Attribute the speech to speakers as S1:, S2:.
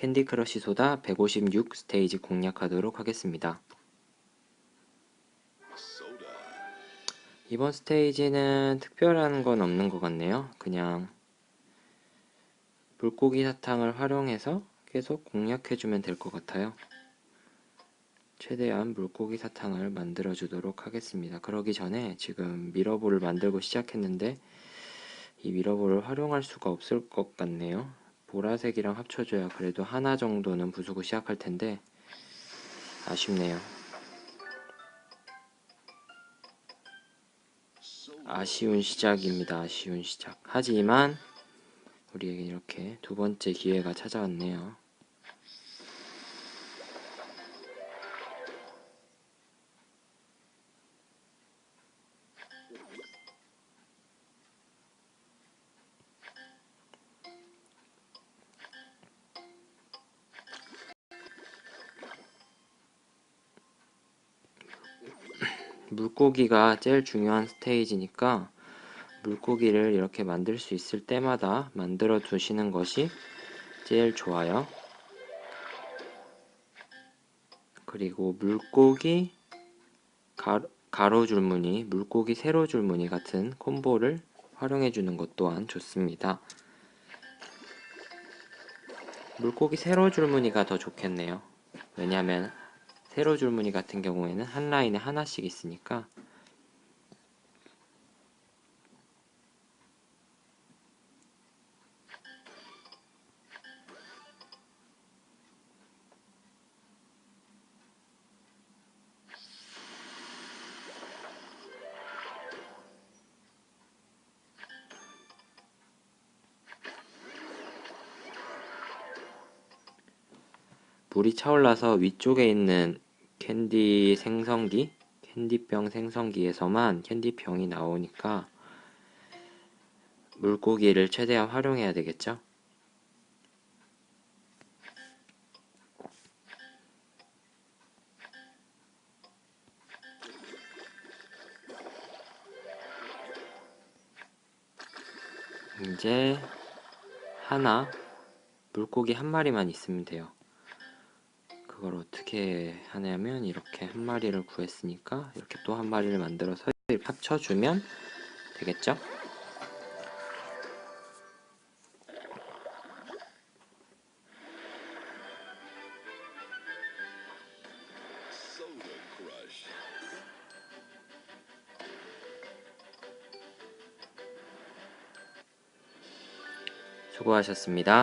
S1: 캔디 크러쉬 소다 156 스테이지 공략하도록 하겠습니다. 이번 스테이지는 특별한 건 없는 것 같네요. 그냥 물고기 사탕을 활용해서 계속 공략해주면 될 것 같아요. 최대한 물고기 사탕을 만들어 주도록 하겠습니다. 그러기 전에 지금 미러볼을 만들고 시작했는데 이 미러볼을 활용할 수가 없을 것 같네요. 보라색이랑 합쳐줘야 그래도 하나 정도는 부수고 시작할 텐데 아쉽네요. 아쉬운 시작입니다. 아쉬운 시작. 하지만 우리에게 이렇게 두 번째 기회가 찾아왔네요. 물고기가 제일 중요한 스테이지니까 물고기를 이렇게 만들 수 있을 때마다 만들어 두시는 것이 제일 좋아요. 그리고 물고기 가, 가로 줄무늬, 물고기 세로 줄무늬 같은 콤보를 활용해 주는 것 또한 좋습니다. 물고기 세로 줄무늬가 더 좋겠네요. 왜냐하면 세로 줄무늬 같은 경우에는 한 라인에 하나씩 있으니까 물이 차올라서 위쪽에 있는 캔디 생성기, 캔디병 생성기에서만 캔디병이 나오니까 물고기를 최대한 활용해야 되겠죠? 이제 하나 물고기 한 마리만 있으면 돼요. 그걸 어떻게 하냐면 이렇게 한 마리를 구했으니까 이렇게 또 한 마리를 만들어서 합쳐주면 되겠죠? 수고하셨습니다.